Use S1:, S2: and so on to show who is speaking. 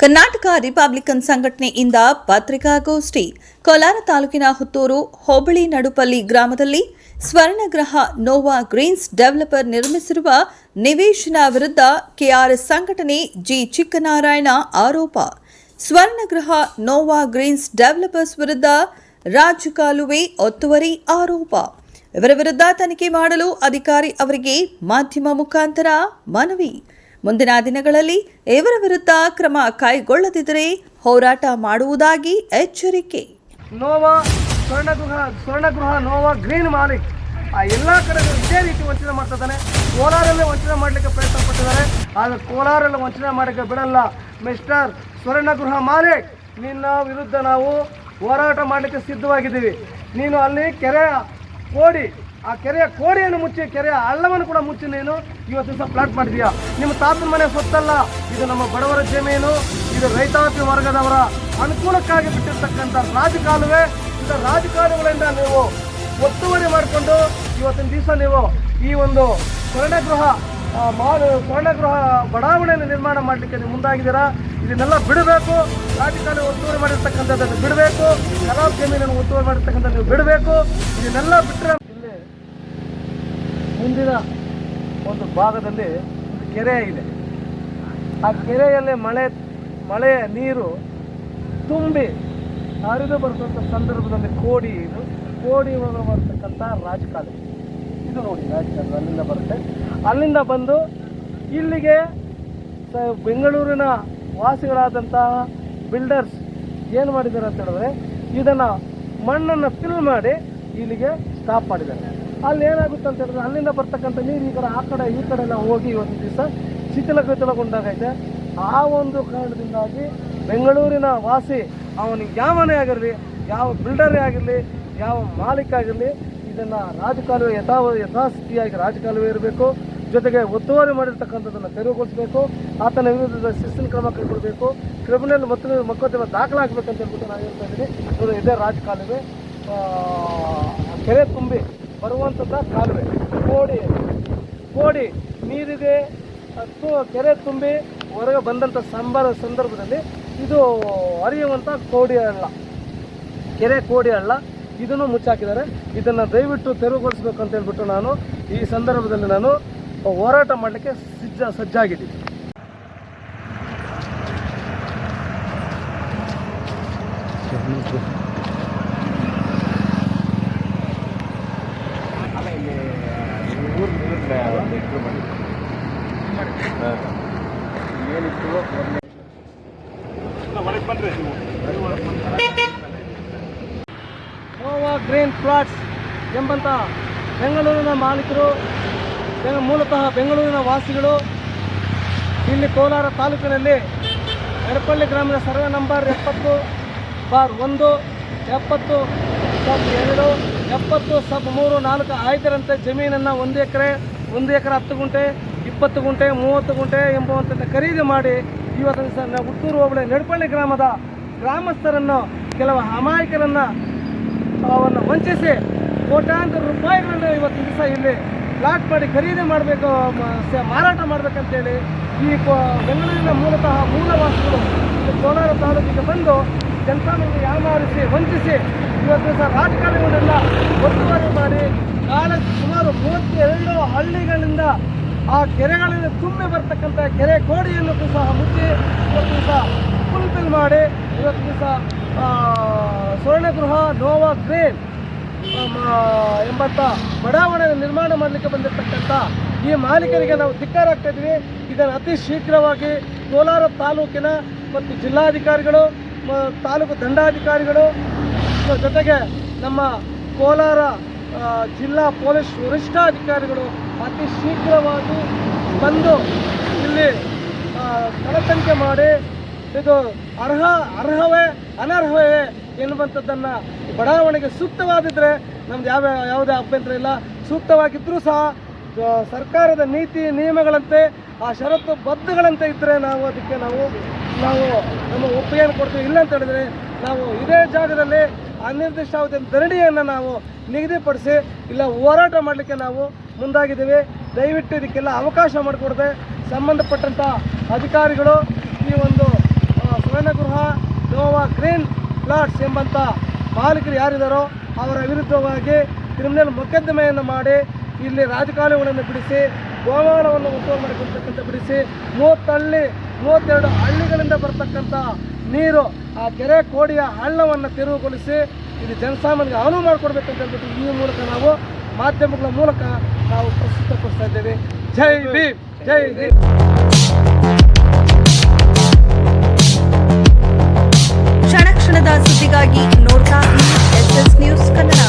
S1: Karnataka Republican ಸಂಘಟನೆಯಿಂದ ಪತ್ರಿಕಾಗೋಷ್ಠಿ. ಕೋಲಾರ ತಾಲೂಕಿನ ಹುತ್ತೂರು ಹೋಬಳಿ ನಡುಪಲ್ಲಿ ಗ್ರಾಮದಲ್ಲಿ ಸ್ವರ್ಣಗ್ರಹ ನೋವಾ ಗ್ರೀನ್ಸ್ ಡೆವಲಪರ್ ನಿರ್ಮಿಸಿರುವ ನಿವೇಶನ ವಿರುದ್ಧ ಕೆಆರ್ಎಸ್ ಸಂಘಟನೆ ಜಿ. ಚಿಕ್ಕನಾರಾಯಣ ಆರೋಪ. ಸ್ವರ್ಣಗ್ರಹ ನೋವಾ ಗ್ರೀನ್ಸ್ ಡೆವಲಪರ್ಸ್ ವಿರುದ್ಧ ರಾಜಕಾಲುವೆ ಒತ್ತುವರಿ ಆರೋಪ. ಇವರ ವಿರುದ್ಧ ತನಿಖೆ ಮಾಡಲು ಅಧಿಕಾರಿ ಅವರಿಗೆ ಮಾಧ್ಯಮ ಮುಖಾಂತರ ಮನವಿ. ಮುಂದಿನ ದಿನಗಳಲ್ಲಿ ಇವರ ವಿರುದ್ಧ ಕ್ರಮ ಕೈಗೊಳ್ಳದಿದ್ದರೆ ಹೋರಾಟ ಮಾಡುವುದಾಗಿ ಎಚ್ಚರಿಕೆ.
S2: Nova, Swarnagriha Swarnagriha Nova green Malik. ಆ ಎಲ್ಲ ಕಡೆ ಇದೇ ರೀತಿ ವಂಚನೆ ಮಾಡ್ತಿದ್ದಾನೆ. ಕೋಲಾರಲ್ಲೇ ವಂಚನೆ ಮಾಡಲಿಕ್ಕೆ ಪ್ರಯತ್ನ ಪಟ್ಟಿದ್ದಾರೆ ಆದರೆ ಕೋಲಾರಲ್ಲಿ ವಂಚನೆ ಮಾಡಲಿಕ್ಕೆ ಬಿಡಲ್ಲ. ಮಿಸ್ಟರ್ ಸ್ವರ್ಣಗೃಹ ಮಾಲಿಕ್, ನಿನ್ನ ವಿರುದ್ಧ ನಾವು ಹೋರಾಟ ಮಾಡಲಿಕ್ಕೆ ಸಿದ್ಧವಾಗಿದ್ದೀವಿ. ನೀನು ಅಲ್ಲಿ ಕೆರೆ ಕೋಡಿ, ಆ ಕೆರೆಯ ಕೋಡಿಯನ್ನು ಮುಚ್ಚಿ, ಕೆರೆಯ ಹಳ್ಳವನ್ನು ಕೂಡ ಮುಚ್ಚಿ ನೀನು ಇವತ್ತು ದಿವಸ ಪ್ಲಾಟ್ ಮಾಡಿದೀಯಾ? ನಿಮ್ಮ ತಾತನ ಮನೆ ಸೊತ್ತಲ್ಲ, ಇದು ನಮ್ಮ ಬಡವರ ಜಮೀನು, ಇದು ರೈತಾಪಿ ವರ್ಗದವರ ಅನುಕೂಲಕ್ಕಾಗಿ ಬಿಟ್ಟಿರ್ತಕ್ಕಂಥ ರಾಜಕಾಲುವೆ. ಇಂಥ ರಾಜಕಾಲುವೆಗಳಿಂದ ನೀವು ಒತ್ತುವರಿ ಮಾಡಿಕೊಂಡು ಇವತ್ತಿನ ದಿವಸ ನೀವು ಈ ಒಂದು ಸ್ವರ್ಣಗೃಹ ಮಾಡು ಸ್ವರ್ಣಗೃಹ ಬಡಾವಣೆಯನ್ನು ನಿರ್ಮಾಣ ಮಾಡಲಿಕ್ಕೆ ನೀವು ಮುಂದಾಗಿದ್ದೀರಾ? ಇದನ್ನೆಲ್ಲ ಬಿಡಬೇಕು. ರಾಜಕಾಲಿ ಒತ್ತುವರಿ ಮಾಡಿರ್ತಕ್ಕಂಥದ್ದನ್ನು ಬಿಡಬೇಕು. ಕಲಾಪ್ ಜಮೀನನ್ನು ಒತ್ತುವರಿ ಮಾಡಿರ್ತಕ್ಕಂಥದ್ದು ಬಿಡಬೇಕು. ಇದನ್ನೆಲ್ಲ ಬಿಟ್ಟರೆ ಇಲ್ಲಿ ಮುಂದಿನ ಒಂದು ಭಾಗದಲ್ಲಿ ಒಂದು ಕೆರೆ ಇದೆ. ಆ ಕೆರೆಯಲ್ಲಿ ಮಳೆ, ಮಳೆಯ ನೀರು ತುಂಬಿ ಹರಿದು ಬರ್ತಕ್ಕಂಥ ಸಂದರ್ಭದಲ್ಲಿ ಕೋಡಿ ಇದು. ಕೋಡಿ ಬರ್ತಕ್ಕಂಥ ರಾಜಕಾಲುವೆ. ಇದು ನೋಡಿ, ರಾಜಕಾಲುವೆ ಅಲ್ಲಿಂದ ಬರುತ್ತೆ. ಅಲ್ಲಿಂದ ಬಂದು ಇಲ್ಲಿಗೆ ಬೆಂಗಳೂರಿನ ವಾಸಿಗಳಾದಂತಹ ಬಿಲ್ಡರ್ಸ್ ಏನು ಮಾಡಿದ್ದಾರೆ ಅಂತ ಹೇಳಿದ್ರೆ ಇದನ್ನು ಮಣ್ಣನ್ನು ಫಿಲ್ ಮಾಡಿ ಇಲ್ಲಿಗೆ ಸ್ಟಾಪ್ ಮಾಡಿದ್ದಾರೆ. ಅಲ್ಲಿ ಏನಾಗುತ್ತೆ ಅಂತ ಹೇಳಿದ್ರೆ ಅಲ್ಲಿಂದ ಬರ್ತಕ್ಕಂಥ ನೀರು ಈ ಕಡೆ, ಆ ಕಡೆ, ಈ ಕಡೆ ಎಲ್ಲ ಹೋಗಿ ಇವತ್ತು ದಿವಸ ಶಿಥಿಲಗೊಳಿತಗೊಂಡಾಗೈತೆ ಆ ಒಂದು ಕಾರಣದಿಂದಾಗಿ ಬೆಂಗಳೂರಿನ ವಾಸಿ ಅವನಿಗೆ ಯಾವನೇ ಆಗಿರಲಿ, ಯಾವ ಬಿಲ್ಡರೇ ಆಗಿರಲಿ, ಯಾವ ಮಾಲೀಕ ಆಗಿರಲಿ, ಇದನ್ನು ರಾಜಕಾಲುವೆ ಯಥಾವ ಯಥಾಸ್ಥಿತಿಯಾಗಿ ರಾಜಕಾಲುವೆ ಇರಬೇಕು. ಜೊತೆಗೆ ಒತ್ತುವರಿ ಮಾಡಿರ್ತಕ್ಕಂಥದ್ದನ್ನು ತೆರವುಗೊಳಿಸಬೇಕು, ಆತನ ವಿರುದ್ಧದ ಶಿಸ್ತಿನ ಕ್ರಮ ಕೈಗೊಳ್ಳಬೇಕು, ಕ್ರಿಮಿನಲ್ ಮತ್ತು ಮೊಕದ್ದಮೆ ದಾಖಲಾಗಬೇಕಂತ ಹೇಳ್ಬಿಟ್ಟು ನಾನು ಹೇಳ್ತಾ ಇದ್ದೀನಿ. ಇದು ಇದೇ ರಾಜಕಾಲುವೆ. ಕೆರೆ ತುಂಬಿ ಬರುವಂಥದ್ದು ಕಾಲುವೆ. ಕೋಡಿ ಕೋಡಿ ನೀರಿಗೆ ಕೆರೆ ತುಂಬಿ ಹೊರಗೆ ಬಂದಂಥ ಸಂಬರ ಸಂದರ್ಭದಲ್ಲಿ ಇದು ಹರಿಯುವಂಥ ಕೋಡಿ ಹಳ್ಳ. ಕೆರೆ ಕೋಡಿ ಹಳ್ಳ. ಇದನ್ನು ಮುಚ್ಚಾಕಿದ್ದಾರೆ. ಇದನ್ನು ದಯವಿಟ್ಟು ತೆರವುಗೊಳಿಸ್ಬೇಕು ಅಂತ ಹೇಳ್ಬಿಟ್ಟು ನಾನು ಈ ಸಂದರ್ಭದಲ್ಲಿ ನಾನು ಹೋರಾಟ ಮಾಡಲಿಕ್ಕೆ ಸಿದ್ಧ ಸಜ್ಜಾಗಿದ್ದೀವಿ ಗೋವಾ ಗ್ರೀನ್ ಫ್ಲಾಟ್ಸ್ ಎಂಬಂಥ ಬೆಂಗಳೂರಿನ ಮಾಲೀಕರು ಮೂಲತಃ ಬೆಂಗಳೂರಿನ ವಾಸಿಗಳು ಇಲ್ಲಿ ಕೋಲಾರ ತಾಲೂಕಿನಲ್ಲಿ ಎಡಪಳ್ಳಿ ಗ್ರಾಮದ ಸರ್ವೆ ನಂಬರ್ ಎಪ್ಪತ್ತು ಬಾರ್ ಒಂದು, ಎಪ್ಪತ್ತು ಸಬ್ ಎರಡು, ಎಪ್ಪತ್ತು ಸಬ್ ಮೂರು, ನಾಲ್ಕು ಐದರಂತೆ ಜಮೀನನ್ನು ಒಂದು ಎಕರೆ ಒಂದು ಎಕರೆ ಹತ್ತು ಗುಂಟೆ, ಇಪ್ಪತ್ತು ಗುಂಟೆ, ಮೂವತ್ತು ಗುಂಟೆ ಎಂಬುವಂಥದ್ದು ಖರೀದಿ ಮಾಡಿ ಇವತ್ತು ದಿವಸ ಹುಟ್ಟೂರು ಹೋಬಳಿ ನಡಪಳ್ಳಿ ಗ್ರಾಮದ ಗ್ರಾಮಸ್ಥರನ್ನು, ಕೆಲವು ಅಮಾಯಕರನ್ನು ಅವನ್ನು ವಂಚಿಸಿ ಕೋಟ್ಯಾಂತರ ರೂಪಾಯಿಗಳನ್ನು ಇವತ್ತು ದಿವಸ ಇಲ್ಲಿ ಪ್ಲಾಟ್ ಮಾಡಿ ಖರೀದಿ ಮಾಡಬೇಕು ಮಾರಾಟ ಮಾಡಬೇಕಂತೇಳಿ ಈ ಬೆಂಗಳೂರಿನ ಮೂಲತಃ ಮೂಲವಾಸಿಗಳು ಕೋಲಾರ ತಾಲೂಕಿಗೆ ಬಂದು ಜನಸಾಮಾನ್ಯರಿಗೆ ಯಾಮಾರಿಸಿ, ವಂಚಿಸಿ ಇವತ್ತು ಸಹ ರಾಜಕಾರಣಿಗಳನ್ನೆಲ್ಲ ಒತ್ತುವರಿ ಮಾಡಿ ಕಾಲ ಸುಮಾರು ಮೂವತ್ತೆರಡು ಹಳ್ಳಿಗಳಿಂದ ಆ ಕೆರೆಗಳಿಂದ ತುಂಬಿ ಬರ್ತಕ್ಕಂಥ ಕೆರೆ ಕೋಡಿಯನ್ನು ಸಹ ಮುಚ್ಚಿ ಇವತ್ತು ಸಹ ಫುಲ್ಫಿಲ್ ಮಾಡಿ ಇವತ್ತು ಸಹ ಸ್ವರ್ಣಗೃಹ, ನೋವಾ ಗ್ರೇನ್ ಎಂಬಂಥ ಬಡಾವಣೆ ನಿರ್ಮಾಣ ಮಾಡಲಿಕ್ಕೆ ಬಂದಿರತಕ್ಕಂಥ ಈ ಮಾಲೀಕರಿಗೆ ನಾವು ಧಿಕ್ಕಾರಾಗ್ತಾ ಇದ್ವಿ ಇದನ್ನು ಅತಿ ಶೀಘ್ರವಾಗಿ ಕೋಲಾರ ತಾಲೂಕಿನ ಮತ್ತು ಜಿಲ್ಲಾಧಿಕಾರಿಗಳು ತಾಲೂಕು ದಂಡಾಧಿಕಾರಿಗಳು ಜೊತೆಗೆ ನಮ್ಮ ಕೋಲಾರ ಜಿಲ್ಲಾ ಪೊಲೀಸ್ ವರಿಷ್ಠಾಧಿಕಾರಿಗಳು ಅತಿ ಶೀಘ್ರವಾಗಿ ಬಂದು ಇಲ್ಲಿ ಕಳಸಂಖ್ಯೆ ಮಾಡಿ. ಇದು ಅರ್ಹ, ಅರ್ಹವೇ, ಅನರ್ಹವೇ ಎನ್ನುವಂಥದ್ದನ್ನು ಬಡಾವಣೆಗೆ ಸೂಕ್ತವಾದಿದ್ರೆ ನಮ್ದು ಯಾವ ಯಾವುದೇ ಅಭ್ಯಂತರ ಇಲ್ಲ. ಸೂಕ್ತವಾಗಿದ್ದರೂ ಸಹ ಸರ್ಕಾರದ ನೀತಿ ನಿಯಮಗಳಂತೆ, ಆ ಷರತ್ತು ಬದ್ಧಗಳಂತೆ ಇದ್ದರೆ ನಾವು ಅದಕ್ಕೆ ನಾವು ನಾವು ನಮ್ಮ ಒಪ್ಪಿಗೆಯನ್ನು ಕೊಡ್ತೀವಿ. ಇಲ್ಲ ಅಂತ ಹೇಳಿದ್ರೆ ನಾವು ಇದೇ ಜಾಗದಲ್ಲಿ ಅನಿರ್ದಿಷ್ಟಾವಧಿ ಧರಣಿಯನ್ನು ನಾವು ನಿಗದಿಪಡಿಸಿ, ಇಲ್ಲ ಹೋರಾಟ ಮಾಡಲಿಕ್ಕೆ ನಾವು ಮುಂದಾಗಿದ್ದೀವಿ. ದಯವಿಟ್ಟು ಇದಕ್ಕೆಲ್ಲ ಅವಕಾಶ ಮಾಡಿಕೊಡದೆ ಸಂಬಂಧಪಟ್ಟಂಥ ಅಧಿಕಾರಿಗಳು ಈ ಒಂದು ಸುವರ್ಣಗೃಹ ನೋವಾ ಗ್ರೀನ್ ಪ್ಲಾಟ್ಸ್ ಎಂಬಂಥ ಮಾಲೀಕರು ಯಾರಿದ್ದಾರೋ ಅವರ ವಿರುದ್ಧವಾಗಿ ಕ್ರಿಮಿನಲ್ ಮೊಕದ್ದಮೆಯನ್ನು ಮಾಡಿ ಇಲ್ಲಿ ರಾಜಕಾಲುಗಳನ್ನು ಬಿಡಿಸಿ, ಗೋಮಾಳವನ್ನು ವಸೂಲು ಮಾಡಿಕೊಳ್ತಕ್ಕಂಥ ಬಿಡಿಸಿ ಮೂವತ್ತಳ್ಳಿ ಮೂವತ್ತೆರಡು ಹಳ್ಳಿಗಳಿಂದ ಬರ್ತಕ್ಕಂಥ ನೀರು ಆ ಕೆರೆ ಕೋಡಿಯ ಹಳ್ಳವನ್ನು ತೆರವುಗೊಳಿಸಿ ಇಲ್ಲಿ ಜನಸಾಮಾನ್ಯರಿಗೆ ಅನುವು ಮಾಡಿಕೊಡ್ಬೇಕಂತ ಹೇಳ್ಬಿಟ್ಟು ಈ ಮೂಲಕ ನಾವು ಮಾಧ್ಯಮಗಳ ಮೂಲಕ ನಾವು ಪ್ರಸ್ತುತಪಡಿಸ್ತಾ ಇದ್ದೇವೆ. ಜೈ ಭೀಮ್ ಜೈ ಭೀಮ್.
S1: ಕ್ಷಣ ಕ್ಷಣದ ಸುದ್ದಿಗಾಗಿ ನೋಡ್ತಾ ಎಸ್ ಎಸ್ ನ್ಯೂಸ್ ಕನ್ನಡ.